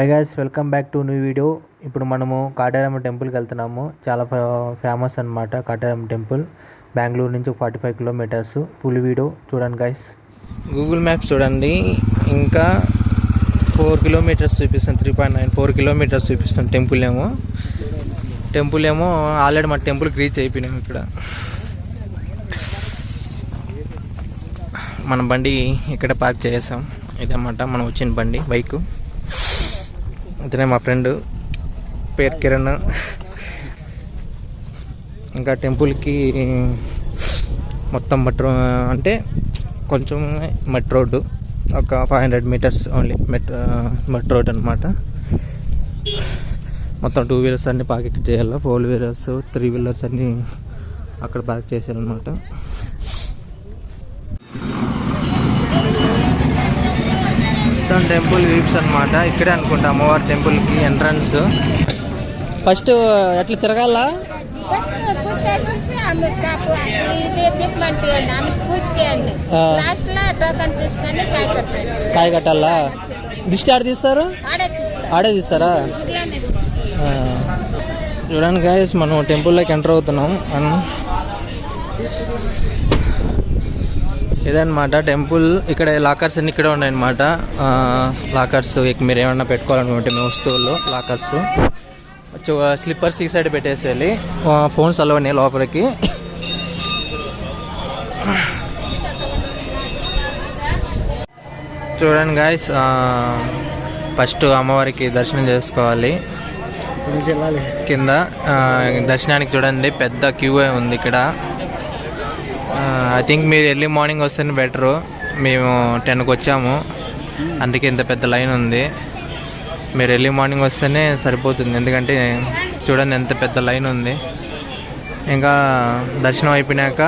Hi guys welcome back to new video ఇప్పుడు మనము కాటారమ్మ టెంపుల్కి వెళ్తున్నాము. చాలా ఫేమస్ అనమాట కాటారమ్మ టెంపుల్ బెంగళూరు నుంచి forty five kilometres full video చూడండి గైస్ గూగుల్ మ్యాప్స్ చూడండి. ఇంకా ఫోర్ కిలోమీటర్స్ చూపిస్తాను. Three point nine four kilometres చూపిస్తాను టెంపుల్ ఏమో. టెంపుల్ ఏమో ఆల్రెడీ మా టెంపుల్కి రీచ్ అయిపోయినాము ఇక్కడ. మన బండి ఇక్కడ పార్క్ చేసాం ఇదన్నమాట మనం వచ్చిన బండి బైక్ ఇతనే మా ఫ్రెండ్. పేరు కిరణ్. ఇంకా టెంపుల్కి మొత్తం మెట్రో అంటే కొంచెం మెట్ రోడ్డు. ఒక five hundred metres only met metro అనమాట మొత్తం టూ వీలర్స్ అన్ని పార్క్ చేయాలి? ఫోర్ వీలర్స్ త్రీ వీలర్స్ అన్నీ అక్కడ పార్క్ చేశారనమాట మొత్తం టెంపుల్ వీప్స్ అనమాట ఇక్కడే అనుకుంటా అమ్మవారి టెంపుల్కి ఎంట్రన్స్ ఫస్ట్ ఎట్లా తిరగాల? కాయ కట్టాలా. దిష్టి ఆడ తీస్తారు? ఆడే తీస్తారు. చూడండి గాయస్ మనం టెంపుల్లోకి ఎంటర్ అవుతున్నాం. ఇదన్నమాట టెంపుల్ ఇక్కడ లాకర్స్ అన్ని ఇక్కడే ఉన్నాయన్నమాట. లాకర్స్ మీరు ఏమన్నా పెట్టుకోవాలనుకుంటే మీ వస్తువులు లాకర్స్. స్లిప్పర్స్ ఈ సైడ్ పెట్టేసేయాలి. ఫోన్స్ అలవని లోపలికి. చూడండి గాయస్ ఫస్ట్ అమ్మవారికి దర్శనం చేసుకోవాలి. కింద దర్శనానికి చూడండి పెద్ద క్యూ ఉంది ఇక్కడ. ఐ థింక్ మీరు ఎర్లీ మార్నింగ్ వస్తేనే బెటరు మేము టెన్కి వచ్చాము. అందుకే ఇంత పెద్ద లైన్ ఉంది. మీరు ఎర్లీ మార్నింగ్ వస్తేనే సరిపోతుంది. ఎందుకంటే చూడండి ఎంత పెద్ద లైన్ ఉంది. ఇంకా దర్శనం అయిపోయినాక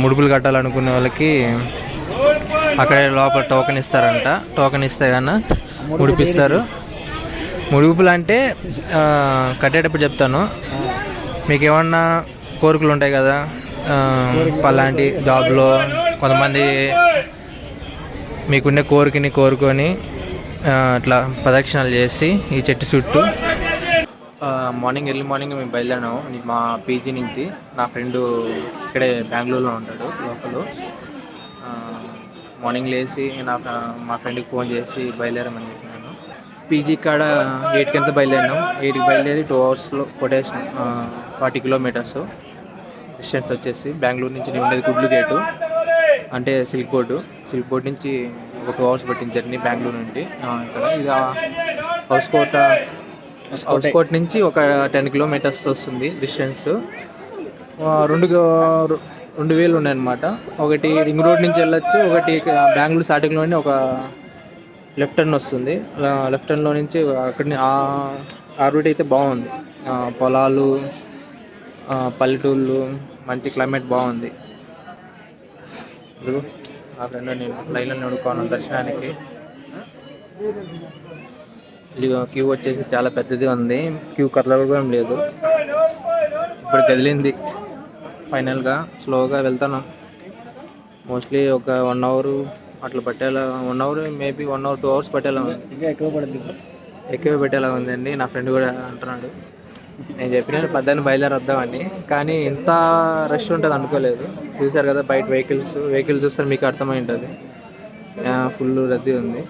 ముడుపులు కట్టాలనుకునే వాళ్ళకి అక్కడే లోపల టోకెన్ ఇస్తారంట. టోకెన్ ఇస్తే కన్నా ముడిపిస్తారు. ముడుపులు అంటే కట్టేటప్పుడు చెప్తాను. మీకు ఏమన్నా కోరికలు ఉంటాయి కదా? పలాంటి జాబ్లో కొంతమంది మీకుండే కోరికని కోరుకొని అట్లా ప్రదక్షిణాలు చేసి ఈ చెట్టు చుట్టూ. మార్నింగ్ ఎర్లీ మార్నింగ్ మేము బయలుదేరాము మా పీజీ నుంచి నా ఫ్రెండ్ ఇక్కడే బెంగళూరులో ఉంటాడు లోకల్. మార్నింగ్ లేచి నా మా ఫ్రెండ్కి ఫోన్ చేసి బయలుదేరమని చెప్పినాను. పీజీ కాడ ఎయిట్కి ఎంత బయలుదేరినాం. ఎయిట్కి బయలుదేరి టూ అవర్స్లో కొట్టేసినాం. Forty kilometres. డిస్టెన్స్ వచ్చేసి బెంగళూరు నుంచి నేను ఉండేది గుడ్లు గేటు అంటే సిల్క్ బోర్డు సిల్క్ బోర్డ్ నుంచి ఒక టూ అవర్స్ పట్టింది జర్నీ బెంగళూరు నుండి. ఇక్కడ. ఇది ఆ హౌస్ కోట హౌస్ కోట్. నుంచి ఒక టెన్ కిలోమీటర్స్ వస్తుంది డిస్టెన్స్ రెండు రెండు వేలు ఉన్నాయన్నమాట. ఒకటి రింగ్ రోడ్ నుంచి వెళ్ళొచ్చు ఒకటి బెంగళూరు స్టార్టింగ్లోనే ఒక లెఫ్ట్ టర్న్ వస్తుంది. లెఫ్ట్ టర్న్లో నుంచి అక్కడి ఆ- రూట్ అయితే బాగుంది. పొలాలు పల్లెటూళ్ళు మంచి క్లైమేట్ బాగుంది. నా ఫ్రెండ్ నేను లైన్లో నడుకోను దర్శనానికి. క్యూ వచ్చేసి చాలా పెద్దది ఉంది. క్యూ కూడా లేదు. ఇప్పుడు కదిలింది ఫైనల్గా స్లోగా వెళ్తాను మోస్ట్లీ ఒక వన్ అవర్ అట్లా పట్టేలా one hour maybe one hour two hours పట్టేలా ఉంది. ఇంకా ఎక్కువ పడుతుంది ఎక్కువ పెట్టేలా ఉందండి. నా ఫ్రెండ్ కూడా అంటున్నాడు. నేను చెప్పిన పద్దెనిమిది బయలుదేరొద్దామని కానీ ఇంత రష్ ఉంటుంది అనుకోలేదు. చూసారు కదా బయట వెహికల్స్. వెహికల్స్ చూస్తే మీకు అర్థమై ఉంటుంది. ఫుల్ రద్దీ ఉంది.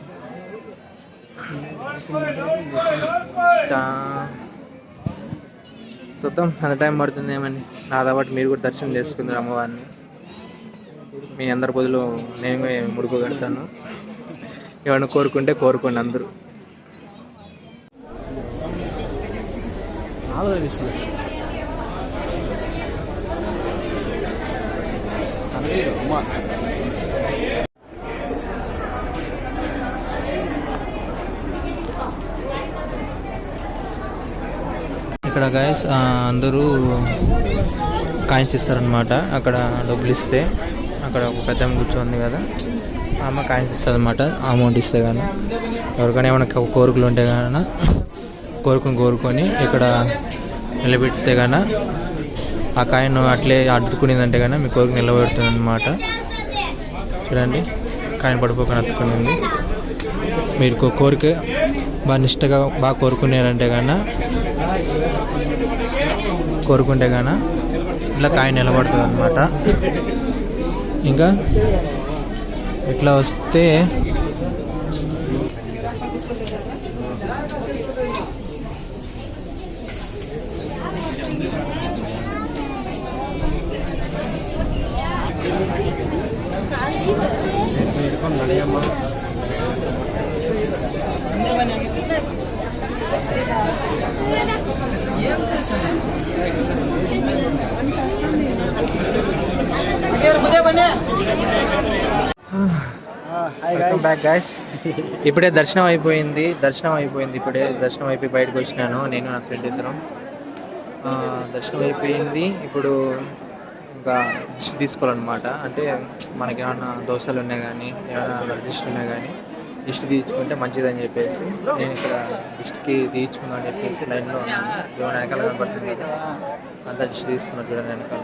చూద్దాం ఎంత టైం పడుతుంది ఏమని. నాతో పాటు మీరు కూడా దర్శనం చేసుకుందరు అమ్మవారిని. మీ అందరి బదులు నేను కూడా ముడుపు కడతాను. ఏమైనా కోరుకుంటే కోరుకోండి అందరూ. ఆలోచిస్తుంది ఇక్కడ గైస్ అందరూ కాయిన్స్ ఇస్తారనమాట అక్కడ డబ్బులు ఇస్తే అక్కడ ఒక పెద్ద ఆమె కూర్చోంది కదా. ఆ అమ్మ కాయిన్స్ ఇస్తుంది అనమాట అమౌంట్ ఇస్తే కానీ ఎవరికైనా ఏమైనా కోరికలు ఉంటే కానీ కోరుకుని కోరుకొని ఇక్కడ నిలబెడితే కానీ ఆ కాయిన్ అట్లే అడ్డుకునేదంటే కానీ మీ కోరిక నిలబెడుతుంది అనమాట చూడండి కాయిన్ పడిపోకుండా అతుకునింది మీరు కోరిక బాగా నిష్టగా బాగా కోరుకున్నారంటే కన్నా కోరుకుంటే గాన ఇట్లా కాయ నిలబడుతుంది అనమాట ఇంకా ఇట్లా వస్తే వెల్కమ్ బ్యాక్ గాయస్ ఇప్పుడే దర్శనం అయిపోయింది దర్శనం అయిపోయింది ఇప్పుడే. దర్శనం అయిపోయి బయటకు వచ్చినాను. నేను నా ఫ్రెండ్ ఇద్దరం. దర్శనం అయిపోయింది. ఇప్పుడు ఇంకా డిష్ తీసుకోవాలన్నమాట. అంటే మనకి ఏమైనా దోశలు ఉన్నాయి కానీ ఏమైనా దిష్టి ఉన్నాయి కానీ దిష్టి తీయించుకుంటే మంచిదని చెప్పేసి నేను ఇక్కడ దిష్టికి తీయించుకుందాం అని చెప్పేసి లైన్లో ఏమైనా వెనకాల కనబడుతుంది కదా అంతా దిష్టి తీసుకున్నాను చూడండి వెనకాల.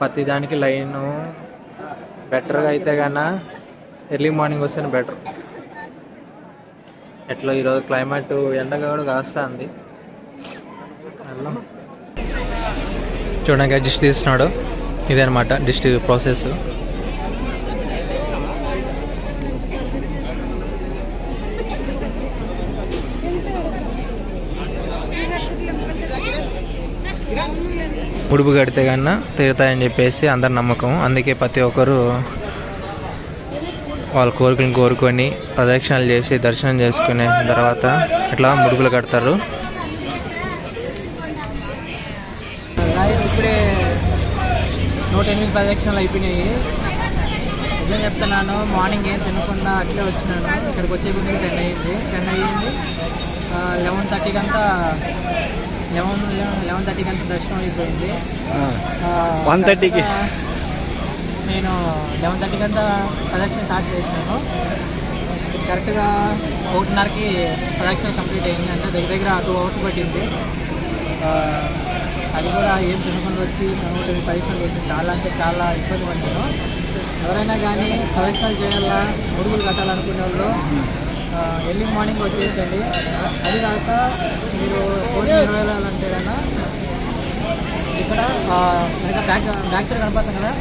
ప్రతి దానికి లైన్ బెటర్గా అయితే కన్నా ఎర్లీ మార్నింగ్ వస్తేనే బెటర్. ఎట్లా ఈరోజు క్లైమేట్ ఎండగా కూడా కాస్తుంది చూడండి డిష్ తీస్తున్నాడు. ఇదే అనమాట డిష్ ప్రాసెస్ ముడుపు కడితే కన్నా తీరుతాయని చెప్పేసి అందరి నమ్మకం. అందుకే ప్రతి ఒక్కరు వాళ్ళ కోరికలను కోరుకొని ప్రదక్షిణలు చేసి దర్శనం చేసుకునే తర్వాత ఇట్లా ముడుపులు కడతారు. ఎనిమిది ప్రదక్షిణలు అయిపోయినాయి. నిజం చెప్తున్నాను మార్నింగ్ ఏం తినకుండా అట్లే వచ్చినాను. ఇక్కడికి వచ్చే కొద్దిగా టెన్ అయ్యింది. టెన్ అయ్యింది. లెవెన్ థర్టీకి అంతా లెవెన్ లెవెన్ థర్టీకి అంతా దర్శనం అయిపోయింది. వన్ థర్టీకి? నేను లెవెన్ థర్టీకి అంతా ప్రదక్షిణ స్టార్ట్ చేసినాను. కరెక్ట్గా ఒకటిన్నరకి ప్రదక్షిణ కంప్లీట్ అయింది. అంటే దగ్గర దగ్గర టూ అవర్స్ పట్టింది. అది కూడా ఏం తినకుండా వచ్చి నూట ఎనిమిది పరీక్షలు చేసి చాలా అంటే చాలా ఇబ్బంది పడ్డాను. ఎవరైనా కానీ కలెక్షన్ చేయాలా మురుగులు కట్టాలనుకునే వాళ్ళు ఎర్లీ మార్నింగ్ వచ్చేసండి అది కాక మీరు కోటి నెరవేరాలంటే కన్నా ఇక్కడ ఆ, వెనక బ్యాక్ బ్యాక్ సైడ్ కనపడుతుంది కదా?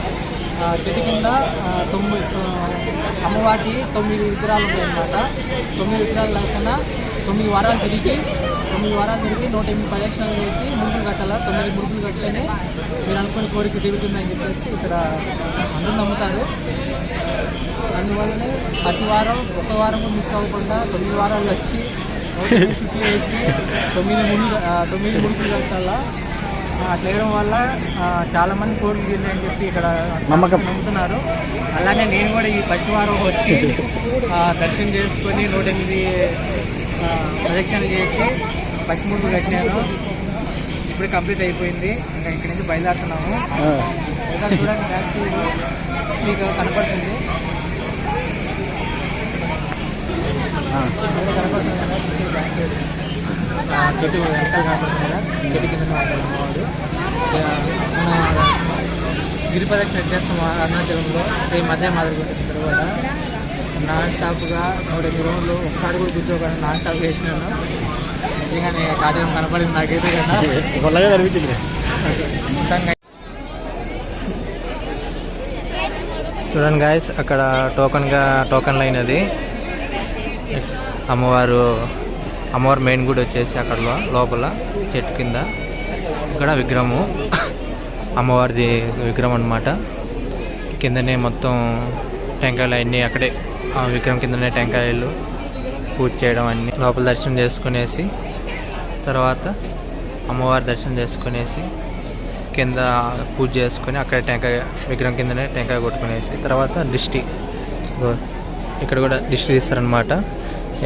చెట్టు కింద తొమ్మిది అమ్మవాటి తొమ్మిది విగ్రహాలు ఉంటాయన్నమాట తొమ్మిది విగ్రహాలు లేకుండా తొమ్మిది వారాలు తిరిగి తొమ్మిది వారాలు తిరిగి నూట ఎనిమిది ప్రదక్షిణలు చేసి ముడుపులు కట్టాలా? తొమ్మిది ముడుపులు కడితేనే మీరు అనుకున్న కోరిక తిరుగుతుందని చెప్పేసి ఇక్కడ అందరూ నమ్ముతారు. అందువల్లనే ప్రతి వారం ఒక వారం మిస్ అవ్వకుండా తొమ్మిది వారాలు వచ్చి చుట్టూ వేసి తొమ్మిది ఆ, తొమ్మిది ముడుపులు కట్టాలా? అట్లా వేయడం వల్ల ఆ, చాలా మంది కోరిక తీరింది అని చెప్పి ఇక్కడ నమ్మకం. నమ్ముతున్నారు. అలానే నేను కూడా ఈ ఫస్ట్ వారం వచ్చి దర్శనం చేసుకొని నూట ఎనిమిది ఆ, ప్రదక్షిణలు చేసి పచ్చిమూడు కట్టినాను. ఇప్పుడు కంప్లీట్ అయిపోయింది. ఇంకా ఇక్కడి నుంచి బయలుదేరుతున్నాము. చూడండి మీకు కనపడుతుంది. చెట్టు వెనకాల కనపడుతుంది కదా. చెట్టు కింద ఇక మన గిరి ప్రదక్షిణ చేస్తాం అరుణాచలంలో సేమ్ అదే మాదిరి కూడా నాన్ స్టాప్గా నూట ఎనిమిది రోజులు ఒకసారి కూడా కూర్చోకుండా నాన్ స్టాప్ చేసినాను. నిజంగానే కార్యక్రమం కనపడింది నాకైతే కదా. కనిపించింది మొత్తంగా చూడండి గాయస్ అక్కడ టోకన్గా టోకన్ లైన్ అది. అమ్మవారు అమ్మవారు మెయిన్ గుడి వచ్చేసి అక్కడ లోపల చెట్టు కింద. ఇక్కడ విగ్రహము. అమ్మవారిది విగ్రహం అనమాట కిందనే మొత్తం టెంకాయలు అన్నీ అక్కడే విగ్రహం కిందనే టెంకాయలు పూజ చేయడం అన్నీ. లోపల దర్శనం చేసుకునేసి తర్వాత అమ్మవారి దర్శనం చేసుకునేసి కింద పూజ చేసుకొని అక్కడ టెంకాయ విగ్రహం కిందనే టెంకాయ కొట్టుకునేసి తర్వాత దిష్టి. ఇక్కడ కూడా దిష్టి తీస్తారనమాట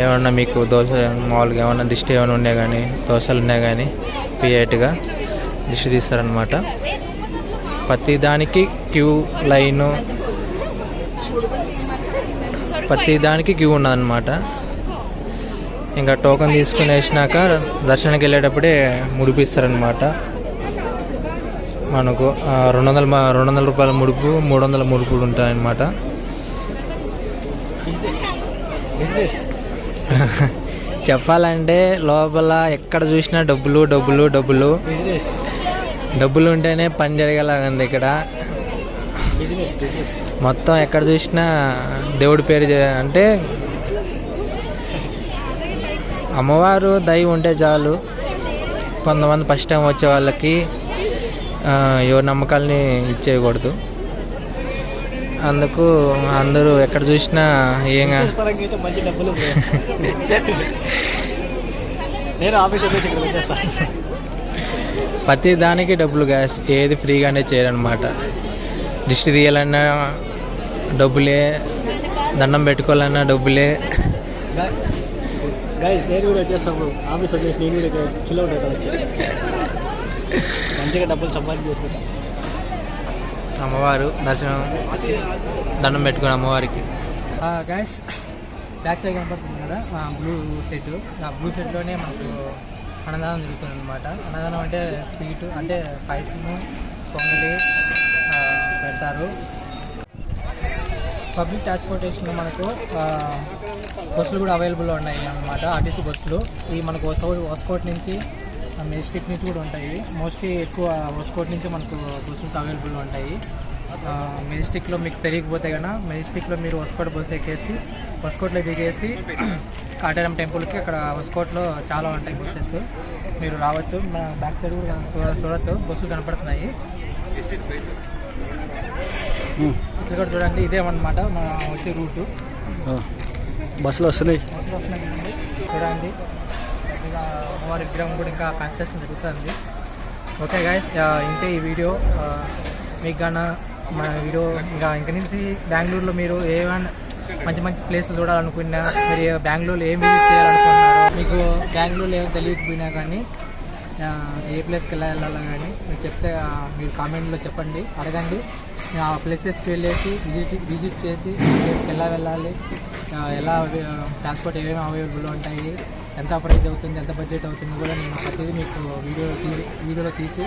ఏమన్నా మీకు దోశ మామూలుగా ఏమన్నా దిష్టి ఏమైనా ఉన్నాయి కానీ దోశలు ఉన్నాయి కానీ పియేట్గా దిష్టి తీస్తారనమాట ప్రతి దానికి క్యూ లైను ప్రతి దానికి క్యూ ఉన్నదన్నమాట. ఇంకా టోకెన్ తీసుకుని వేసినాక దర్శనానికి వెళ్ళేటప్పుడే ముడిపిస్తారనమాట మనకు రెండు వందల రెండు వందల రూపాయల ముడుపు మూడు వందల ముడుపులు ఉంటాయన్నమాట. చెప్పాలంటే లోపల ఎక్కడ చూసినా డబ్బులు డబ్బులు డబ్బులు. డబ్బులు ఉంటేనే పని జరిగేలాగా ఉంది ఇక్కడ. బిజినెస్ బిజినెస్ మొత్తం ఎక్కడ చూసినా దేవుడి పేరు అంటే అమ్మవారు దయ ఉంటే చాలు. కొంతమంది ఫస్ట్ టైం వచ్చే వాళ్ళకి ఎవరి నమ్మకాలని ఇచ్చేయకూడదు. అందుకు అందరూ ఎక్కడ చూసినా ఏం మంచి డబ్బులు. నేను ఆఫీస్ ప్రతి దానికి డబ్బులు గ్యాస్ ఏది ఫ్రీగానే చేయరనమాట దిష్టి తీయాలన్నా డబ్బులే దండం పెట్టుకోవాలన్నా డబ్బులే. గైస్ నేను కూడా వచ్చేస్తాము ఆఫీస్ వచ్చేసి నేను కూడా ఇక్కడ చిల్ అవుట్ అవుతాను వచ్చి మంచిగా డబ్బులు సంపాదించి చేసుకుంటాను అమ్మవారు దర్శనం దండం పెట్టుకుని అమ్మవారికి. గాయస్ బ్యాక్ సైడ్ కనపడుతుంది కదా? బ్లూ సెట్ ఆ బ్లూ సెట్లోనే మనకు అన్నదానం జరుగుతుంది అనమాట అన్నదానం అంటే స్వీట్ అంటే పాయసము పొంగలి పెడతారు. పబ్లిక్ ట్రాన్స్పోర్టేషన్లో మనకు బస్సులు కూడా అవైలబుల్లో ఉన్నాయి అన్నమాట ఆర్టీసీ బస్సులు. ఈ మనకు వసో వస్కోట్ నుంచి మెజిస్టిక్ నుంచి కూడా ఉంటాయి. మోస్ట్లీ ఎక్కువ వస్కోట్ నుంచి మనకు బస్సెస్ అవైలబుల్ ఉంటాయి. మెజిస్టిక్లో మీకు తెలియకపోతే కన్నా మెజిస్టిక్లో మీరు వస్కోట్ బస్సు ఎక్కేసి వస్కోట్లో దిగేసి కాటేరం టెంపుల్కి అక్కడ వస్కోట్లో చాలా ఉంటాయి బస్సెస్ మీరు రావచ్చు మన బ్యాక్ సైడ్ కూడా చూడ- బస్సులు కనపడుతున్నాయి. ఇట్లా కూడా చూడండి ఇదేమన్నమాట మన వచ్చే రూటు. బస్సులు వస్తున్నాయి. మొత్తం వస్తున్నాయి. చూడండి. అమ్మవారి విగ్రహం కూడా ఇంకా కన్స్ట్రక్షన్ జరుగుతుంది. ఓకే గాయస్ ఇంతే ఈ వీడియో మీకు గాన మన వీడియో ఇంకా ఇంక నుంచి బెంగళూరులో మీరు ఏమైనా మంచి మంచి ప్లేస్లు చూడాలనుకున్నా మీరు బెంగళూరులో ఏం విజిట్ చేయాలనుకున్నారో మీకు బెంగళూరులో ఏం తెలియకపోయినా కానీ ఏ ప్లేస్కి వెళ్ళాలో కానీ మీరు చెప్తే మీరు కామెంట్లో చెప్పండి అడగండి. ఆ ప్లేసెస్కి వెళ్ళేసి విజిట్ విజిట్ చేసి ప్లేస్కి ఎలా వెళ్ళాలి ఎలా ట్రాన్స్పోర్ట్ ఏమేమి అవైలబుల్ ఉంటాయి ఎంత ప్రైస్ అవుతుంది ఎంత బడ్జెట్ అవుతుంది కూడా నేను ప్రతిదీ మీకు వీడియో తీ వీడియోలో తీసి